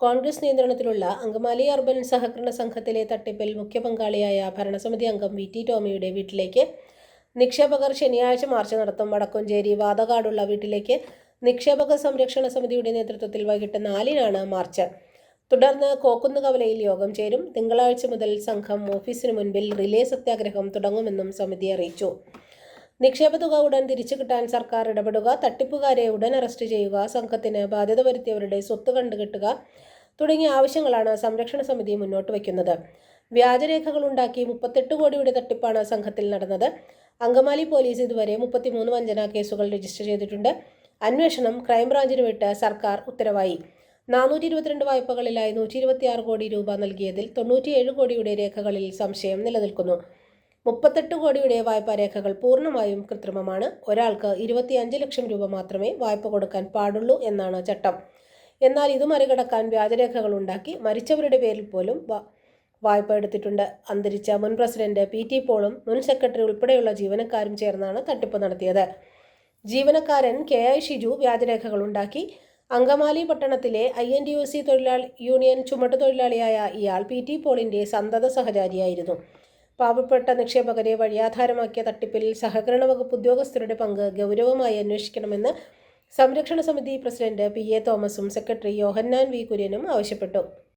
കോൺഗ്രസ് നിയന്ത്രണത്തിലുള്ള അങ്കമാലി അർബൻ സഹകരണ സംഘത്തിലെ തട്ടിപ്പിൽ മുഖ്യ പങ്കാളിയായ ഭരണസമിതി അംഗം വി ടി ടോമിയുടെ വീട്ടിലേക്ക് നിക്ഷേപകർ ശനിയാഴ്ച മാർച്ച് നടത്തും. വടക്കുംചേരി വാതകാടുള്ള വീട്ടിലേക്ക് നിക്ഷേപക സംരക്ഷണ സമിതിയുടെ നേതൃത്വത്തിൽ വൈകിട്ട് നാലിനാണ് മാർച്ച്. തുടർന്ന് കോക്കുന്നുകവലയിൽ യോഗം ചേരും. തിങ്കളാഴ്ച മുതൽ സംഘം ഓഫീസിന് മുൻപിൽ റിലേ സത്യാഗ്രഹം തുടങ്ങുമെന്നും സമിതി അറിയിച്ചു. നിക്ഷേപ തുക ഉടൻ തിരിച്ചു കിട്ടാൻ സർക്കാർ ഇടപെടുക തട്ടിപ്പുകാരെ ഉടൻ അറസ്റ്റ് ചെയ്യുക സംഘത്തിന് ബാധ്യത വരുത്തിയവരുടെ സ്വത്ത് കണ്ടുകെട്ടുക തുടങ്ങിയ ആവശ്യങ്ങളാണ് സംരക്ഷണ സമിതി മുന്നോട്ട് വയ്ക്കുന്നത്. വ്യാജരേഖകൾ ഉണ്ടാക്കി മുപ്പത്തെട്ട് കോടിയുടെ തട്ടിപ്പാണ് സംഘത്തിൽ നടന്നത്. അങ്കമാലി പോലീസ് ഇതുവരെ മുപ്പത്തിമൂന്ന് വഞ്ചനാ കേസുകൾ രജിസ്റ്റർ ചെയ്തിട്ടുണ്ട്. അന്വേഷണം ക്രൈംബ്രാഞ്ചിന് വിട്ട് സർക്കാർ ഉത്തരവായി. നാനൂറ്റി ഇരുപത്തിരണ്ട് വായ്പകളിലായി നൂറ്റി ഇരുപത്തിയാറ് കോടി രൂപ നൽകിയതിൽ തൊണ്ണൂറ്റിയേഴ് കോടിയുടെ രേഖകളിൽ സംശയം നിലനിൽക്കുന്നു. മുപ്പത്തെട്ട് കോടിയുടെ വായ്പാ രേഖകൾ പൂർണമായും കൃത്രിമമാണ്. ഒരാൾക്ക് ഇരുപത്തിയഞ്ച് ലക്ഷം രൂപ മാത്രമേ വായ്പ കൊടുക്കാൻ പാടുള്ളൂ എന്നാണ് ചട്ടം. എന്നാൽ ഇത് മറികടക്കാൻ വ്യാജരേഖകൾ ഉണ്ടാക്കി മരിച്ചവരുടെ പേരിൽ പോലും വായ്പ എടുത്തിട്ടുണ്ട്. അന്തരിച്ച മുൻ പ്രസിഡന്റ് പി ടി പോളും മുൻ സെക്രട്ടറി ഉൾപ്പെടെയുള്ള ജീവനക്കാരും ചേർന്നാണ് തട്ടിപ്പ് നടത്തിയത്. ജീവനക്കാരൻ കെ ഐ ഷിജു വ്യാജരേഖകൾ ഉണ്ടാക്കി. അങ്കമാലി പട്ടണത്തിലെ I N T U C തൊഴിലാളി യൂണിയൻ ചുമട്ടുതൊഴിലാളിയായ ഇയാൾ പി ടി പോളിന്റെ സന്തത സഹചാരിയായിരുന്നു. പാവപ്പെട്ട നിക്ഷേപകരെ വഴിയാധാരമാക്കിയ തട്ടിപ്പിൽ സഹകരണ വകുപ്പ് ഉദ്യോഗസ്ഥരുടെ പങ്ക് ഗൗരവമായി അന്വേഷിക്കണമെന്ന് സംരക്ഷണ സമിതി പ്രസിഡന്റ് പി എ തോമസും സെക്രട്ടറി യോഹന്നാൻ വി കുര്യനും ആവശ്യപ്പെട്ടു